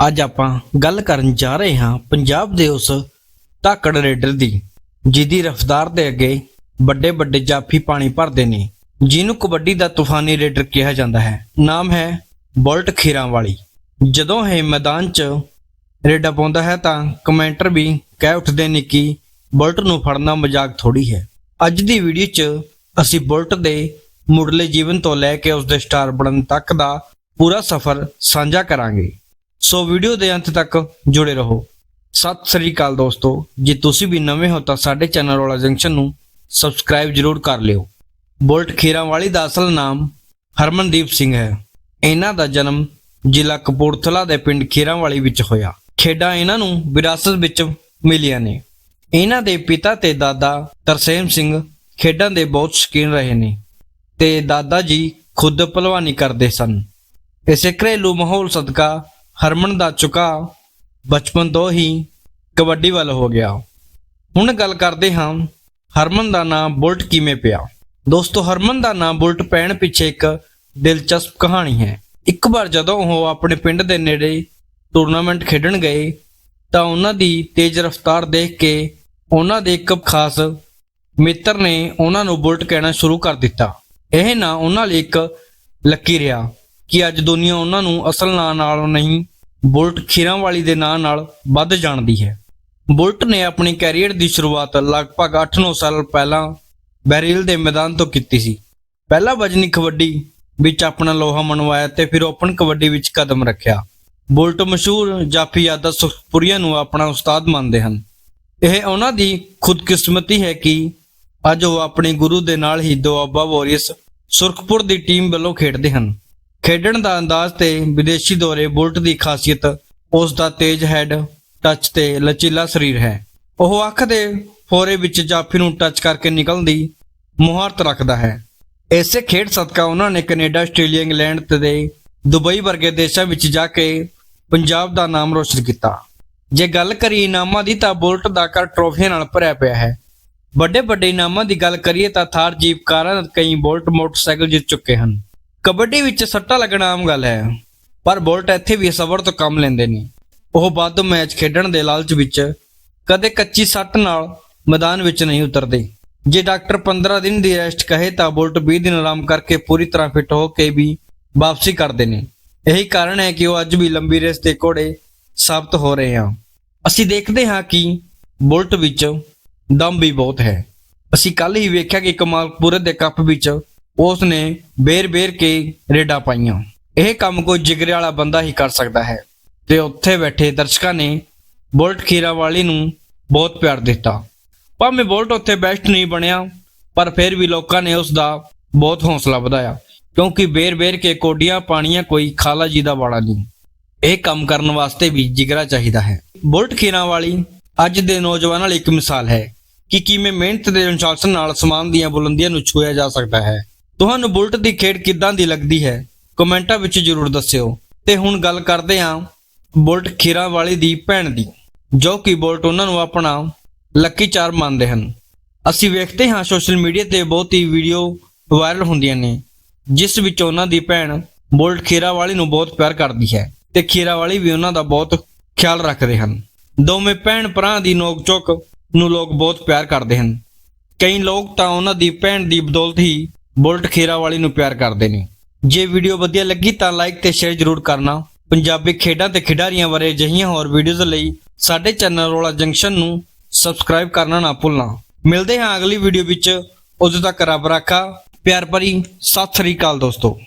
ਅੱਜ ਆਪਾਂ ਗੱਲ ਕਰਨ ਜਾ ਰਹੇ ਹਾਂ ਪੰਜਾਬ ਦੇ ਉਸ ਧਾਕੜ ਰੇਡਰ ਦੀ, ਜਿਹਦੀ ਰਫ਼ਤਾਰ ਦੇ ਅੱਗੇ ਵੱਡੇ ਵੱਡੇ ਜਾਫੀ ਪਾਣੀ ਭਰਦੇ ਨੇ, ਜਿਹਨੂੰ ਕਬੱਡੀ ਦਾ ਤੂਫਾਨੀ ਰੇਡਰ ਕਿਹਾ ਜਾਂਦਾ ਹੈ। ਨਾਮ ਹੈ ਬੁਲਟ ਖੀਰਾਂ ਵਾਲੀ। ਜਦੋਂ ਇਹ ਮੈਦਾਨ 'ਚ ਰੇਡਾ ਪਾਉਂਦਾ ਹੈ ਤਾਂ ਕਮੈਂਟਰ ਵੀ ਕਹਿ ਉੱਠਦੇ ਨੇ ਕਿ ਬੁਲਟ ਨੂੰ ਫੜਨਾ ਮਜ਼ਾਕ ਥੋੜੀ ਹੈ। ਅੱਜ ਦੀ ਵੀਡੀਓ 'ਚ ਅਸੀਂ ਬੁਲਟ ਦੇ ਮੁੱਢਲੇ ਜੀਵਨ ਤੋਂ ਲੈ ਕੇ ਉਸ ਦੇ ਸਟਾਰ ਬਣਨ ਤੱਕ ਦਾ ਪੂਰਾ ਸਫ਼ਰ ਸਾਂਝਾ ਕਰਾਂਗੇ। ਸੋ ਵੀਡੀਓ ਦੇ ਅੰਤ ਤੱਕ ਜੁੜੇ ਰਹੋ। ਸਤਿ ਸ੍ਰੀ ਅਕਾਲ ਦੋਸਤੋ। ਜੇ ਤੁਸੀਂ ਵੀ ਨਵੇਂ ਹੋ ਤਾਂ ਸਾਡੇ ਚੈਨਲ ਵਾਲਾ ਜੰਕਸ਼ਨ ਨੂੰ ਸਬਸਕ੍ਰਾਈਬ ਜ਼ਰੂਰ ਕਰ ਲਿਓ। ਬੁਲਟ ਖੀਰਾਂ ਵਾਲੀ ਦਾ ਅਸਲ ਨਾਮ ਹਰਮਨਦੀਪ ਸਿੰਘ ਹੈ। ਇਹਨਾਂ ਦਾ ਜਨਮ ਜ਼ਿਲ੍ਹਾ ਕਪੂਰਥਲਾ ਦੇ ਪਿੰਡ ਖੀਰਾਂਵਾਲੀ ਵਿੱਚ ਹੋਇਆ। ਖੇਡਾਂ ਇਹਨਾਂ ਨੂੰ ਵਿਰਾਸਤ ਵਿੱਚ ਮਿਲੀਆਂ ਨੇ। ਇਹਨਾਂ ਦੇ ਪਿਤਾ ਤੇ ਦਾਦਾ ਤਰਸੇਮ ਸਿੰਘ ਖੇਡਾਂ ਦੇ ਬਹੁਤ ਸ਼ੌਕੀਨ ਰਹੇ ਨੇ ਤੇ ਦਾਦਾ ਜੀ ਖੁਦ ਪਹਿਲਵਾਨੀ ਕਰਦੇ ਸਨ। ਇਸੇ ਘਰੇਲੂ ਮਾਹੌਲ ਸਦਕਾ ਹਰਮਨ ਦਾ ਚੁਕਾ ਬਚਪਨ ਤੋਂ ਹੀ ਕਬੱਡੀ ਵੱਲ ਹੋ ਗਿਆ। ਹੁਣ ਗੱਲ ਕਰਦੇ ਹਾਂ ਹਰਮਨ ਦਾ ਨਾਮ ਬੁਲਟ ਕਿਵੇਂ ਪਿਆ। ਦੋਸਤੋ, ਹਰਮਨ ਦਾ ਨਾਮ ਬੁਲਟ ਪੈਣ ਪਿੱਛੇ ਇੱਕ ਦਿਲਚਸਪ ਕਹਾਣੀ ਹੈ। ਇੱਕ ਵਾਰ ਜਦੋਂ ਉਹ ਆਪਣੇ ਪਿੰਡ ਦੇ ਨੇੜੇ ਟੂਰਨਾਮੈਂਟ ਖੇਡਣ ਗਏ, ਤਾਂ ਉਹਨਾਂ ਦੀ ਤੇਜ਼ ਰਫ਼ਤਾਰ ਦੇਖ ਕੇ ਉਹਨਾਂ ਦੇ ਇੱਕ ਖਾਸ ਮਿੱਤਰ ਨੇ ਉਹਨਾਂ ਨੂੰ ਬੁਲਟ ਕਹਿਣਾ ਸ਼ੁਰੂ ਕਰ ਦਿੱਤਾ। ਇਹ ਨਾਂ ਉਹਨਾਂ ਲਈ ਇੱਕ ਲੱਕੀ ਰਿਹਾ। ਕਿ ਅੱਜ ਦੁਨੀਆ ਉਹਨਾਂ ਨੂੰ ਅਸਲ ਨਾਂ ਨਾਲੋਂ ਨਹੀਂ, ਬੁਲਟ ਖੀਰਾਂ ਵਾਲੀ ਦੇ ਨਾਂ ਨਾਲ ਵੱਧ ਜਾਣਦੀ ਹੈ। ਬੁਲਟ ਨੇ ਆਪਣੀ ਕੈਰੀਅਰ ਦੀ ਸ਼ੁਰੂਆਤ ਲਗਭਗ 8-9 ਸਾਲ ਪਹਿਲਾਂ ਬੈਰੀਲ ਦੇ ਮੈਦਾਨ ਤੋਂ ਕੀਤੀ ਸੀ। ਪਹਿਲਾ ਵਜਨੀ ਕਬੱਡੀ ਵਿੱਚ ਆਪਣਾ ਲੋਹਾ ਮਨਵਾਇਆ ਤੇ ਫਿਰ ਓਪਨ ਕਬੱਡੀ ਵਿੱਚ ਕਦਮ ਰੱਖਿਆ। ਬੁਲਟ ਮਸ਼ਹੂਰ ਜਾਫੀ ਯਾਦਾ ਸੁਖਪੁਰੀਆ ਨੂੰ ਆਪਣਾ ਉਸਤਾਦ ਮੰਨਦੇ ਹਨ। ਇਹ ਉਹਨਾਂ ਦੀ ਖੁਦਕਿਸਮਤੀ ਹੈ ਕਿ ਅੱਜ ਉਹ ਆਪਣੇ ਗੁਰੂ ਦੇ ਨਾਲ ਹੀ ਦੁਆਬਾ ਵਾਰੀਅਰਸ ਸੁਰਖਪੁਰ ਦੀ ਟੀਮ ਵੱਲੋਂ ਖੇਡਦੇ ਹਨ। ਖੇਡਣ ਦਾ ਅੰਦਾਜ਼ ਤੇ ਵਿਦੇਸ਼ੀ ਦੌਰੇ ਬੁਲਟ ਦੀ ਖਾਸੀਅਤ, ਉਸ ਦਾ ਤੇਜ਼ ਹੈਡ ਟੱਚ ਤੇ ਲਚੀਲਾ ਸਰੀਰ ਹੈ। ਉਹ ਅੱਖ ਦੇ ਫੋਰੇ ਵਿੱਚ ਜਾਫੀ ਨੂੰ ਟੱਚ ਕਰਕੇ ਨਿਕਲਣ ਦੀ ਮੁਹਾਰਤ ਰੱਖਦਾ ਹੈ। ਇਸੇ ਖੇਡ ਸਦਕਾ ਉਹਨਾਂ ਨੇ ਕੈਨੇਡਾ, ਆਸਟ੍ਰੇਲੀਆ, ਇੰਗਲੈਂਡ ਤੇ ਦੁਬਈ ਵਰਗੇ ਦੇਸ਼ਾਂ ਵਿੱਚ ਜਾ ਕੇ ਪੰਜਾਬ ਦਾ ਨਾਮ ਰੋਸ਼ਨ ਕੀਤਾ। ਜੇ ਗੱਲ ਕਰੀਏ ਇਨਾਮਾਂ ਦੀ ਤਾਂ ਬੁਲਟ ਦਾ ਘਰ ਟਰੋਫੀਆਂ ਨਾਲ ਭਰਿਆ ਪਿਆ ਹੈ। ਵੱਡੇ ਵੱਡੇ ਇਨਾਮਾਂ ਦੀ ਗੱਲ ਕਰੀਏ ਤਾਂ ਥਾਰ ਜੀਪ ਕਾਰਾਂ ਕਈ ਬੁਲਟ ਮੋਟਰਸਾਈਕਲ ਜਿੱਤ ਚੁੱਕੇ ਹਨ। ਕਬੱਡੀ ਵਿੱਚ ਸੱਟਾ ਲੱਗਣਾ ਆਮ ਗੱਲ ਹੈ, ਪਰ ਬੁਲਟ ਇੱਥੇ ਵੀ ਸਬਰ ਤੋਂ ਕੰਮ ਲੈਂਦੇ ਨੇ। ਉਹ ਵੱਧ ਮੈਚ ਖੇਡਣ ਦੇ ਲਾਲਚ ਵਿੱਚ ਕਦੇ ਕੱਚੀ ਸੱਟ ਨਾਲ ਮੈਦਾਨ ਵਿੱਚ ਨਹੀਂ ਉਤਰਦੇ। ਜੇ ਡਾਕਟਰ 15 ਦਿਨ ਦੀ ਰੈਸਟ ਕਹੇ ਤਾਂ ਬੁਲਟ 20 ਦਿਨ ਆਰਾਮ ਕਰਕੇ ਪੂਰੀ ਤਰ੍ਹਾਂ ਫਿੱਟ ਹੋ ਕੇ ਵੀ ਵਾਪਸੀ ਕਰਦੇ ਨੇ। ਇਹੀ ਕਾਰਨ ਹੈ ਕਿ ਉਹ ਅੱਜ ਵੀ ਲੰਬੀ ਰੇਸ ਦੇ ਘੋੜੇ ਸਾਬਤ ਹੋ ਰਹੇ ਹਨ ਅਸੀਂ ਦੇਖਦੇ ਹਾਂ ਕਿ ਬੁਲਟ ਵਿੱਚ ਦਮ ਵੀ ਬਹੁਤ ਹੈ। ਅਸੀਂ ਕੱਲ ਹੀ ਵੇਖਿਆ ਕਿ ਕਮਾਲਪੁਰੇ ਦੇ ਕੱਪ ਵਿੱਚ ਉਸ ਨੇ ਬੇਰ-ਬੇਰ ਕੇ ਰੇਡਾਂ ਪਾਈਆਂ। ਇਹ ਕੰਮ ਕੋਈ ਜਿਗਰੇ ਵਾਲਾ ਬੰਦਾ ਹੀ ਕਰ ਸਕਦਾ ਹੈ। ਤੇ ਉੱਥੇ ਬੈਠੇ ਦਰਸ਼ਕਾਂ ਨੇ ਬੁਲਟ ਖੀਰਾ ਵਾਲੀ ਨੂੰ ਬਹੁਤ ਪਿਆਰ ਦਿੱਤਾ। ਭਾਵੇਂ ਬੁਲਟ ਉੱਥੇ ਬੈਸਟ ਨਹੀਂ ਬਣਿਆ, ਪਰ ਫਿਰ ਵੀ ਲੋਕਾਂ ਨੇ ਉਸ ਦਾ ਬਹੁਤ ਹੌਸਲਾ ਵਧਾਇਆ। ਕਿਉਂਕਿ ਬੇਰ-ਬੇਰ ਕੇ ਕੋਡੀਆਂ ਪਾਣੀਆਂ ਕੋਈ ਖਾਲਾ ਜੀ ਦਾ ਵਾਲਾ ਨਹੀਂ। ਇਹ ਕੰਮ ਕਰਨ ਵਾਸਤੇ ਵੀ ਜਿਗਰਾ ਚਾਹੀਦਾ ਹੈ। ਬੁਲਟ ਖੀਰਾਂ ਵਾਲੀ ਅੱਜ ਦੇ ਨੌਜਵਾਨਾਂ ਲਈ ਇੱਕ ਮਿਸਾਲ ਹੈ ਕਿ ਕਿਵੇਂ ਮਿਹਨਤ ਦੇ ਅਨੁਸ਼ਾਸਨ ਨਾਲ ਸਮਾਨ ਦੀਆਂ ਬੁਲੰਦੀਆਂ ਨੂੰ ਛੂਇਆ ਜਾ ਸਕਦਾ ਹੈ। ਤੁਹਾਨੂੰ ਬੁਲਟ ਦੀ ਖੇਡ ਕਿੱਦਾਂ ਦੀ ਲੱਗਦੀ ਹੈ? ਕਮੈਂਟਾਂ ਵਿੱਚ ਜਰੂਰ ਦੱਸਿਓ। ਤੇ ਹੁਣ ਗੱਲ ਕਰਦੇ ਹਾਂ ਬੁਲਟ ਖੀਰਾ ਵਾਲੀ ਦੀ ਭੈਣ ਦੀ, ਜੋ ਕਿ ਬੁਲਟ ਉਹਨਾਂ ਨੂੰ ਆਪਣਾ ਲੱਕੀ ਚਾਰ ਮੰਨਦੇ ਹਨ। ਅਸੀਂ ਵੇਖਦੇ ਹਾਂ ਸੋਸ਼ਲ ਮੀਡੀਆ ਤੇ ਬਹੁਤ ਹੀ ਵੀਡੀਓ ਵਾਇਰਲ ਹੁੰਦੀਆਂ ਨੇ, ਜਿਸ ਵਿੱਚ ਉਹਨਾਂ ਦੀ ਭੈਣ ਬੁਲਟ ਖੀਰਾ ਵਾਲੀ ਨੂੰ ਬਹੁਤ ਪਿਆਰ ਕਰਦੀ ਹੈ ਤੇ ਖੀਰਾ ਵਾਲੀ ਵੀ ਉਹਨਾਂ ਦਾ ਬਹੁਤ ਖਿਆਲ ਰੱਖਦੇ ਹਨ। ਦੋਵੇਂ ਭੈਣ ਭਰਾ ਦੀ ਨੋਕ ਚੋਕ ਨੂੰ ਲੋਕ ਬਹੁਤ ਪਿਆਰ ਕਰਦੇ ਹਨ। ਕਈ ਲੋਕ ਤਾਂ ਉਹਨਾਂ ਦੀ ਭੈਣ ਦੀ ਬਦੌਲਤ ਹੀ ਬੁਲਟ ਖੇਰਾ ਵਾਲੀ ਨੂੰ ਪਿਆਰ ਕਰਦੇ ਨੇ। ਜੇ ਵੀਡੀਓ ਵਧੀਆ ਲੱਗੀ ਤਾਂ ਲਾਈਕ ਤੇ ਸ਼ੇਅਰ ਜ਼ਰੂਰ ਕਰਨਾ। ਪੰਜਾਬੀ ਖੇਡਾਂ ਤੇ ਖਿਡਾਰੀਆਂ ਬਾਰੇ ਅਜਿਹੀਆਂ ਹੋਰ ਵੀਡੀਓਜ਼ ਲਈ ਸਾਡੇ ਚੈਨਲ ਰੋਲਾ ਜੰਕਸ਼ਨ ਨੂੰ ਸਬਸਕ੍ਰਾਈਬ ਕਰਨਾ ਨਾ ਭੁੱਲਣਾ। ਮਿਲਦੇ ਹਾਂ ਅਗਲੀ ਵੀਡੀਓ ਵਿੱਚ। ਉਦੋਂ ਤੱਕ ਰੱਬ ਰਾਖਾ। ਪਿਆਰ ਭਰੀ। ਸਤਿ ਸ੍ਰੀ ਅਕਾਲ ਦੋਸਤੋ।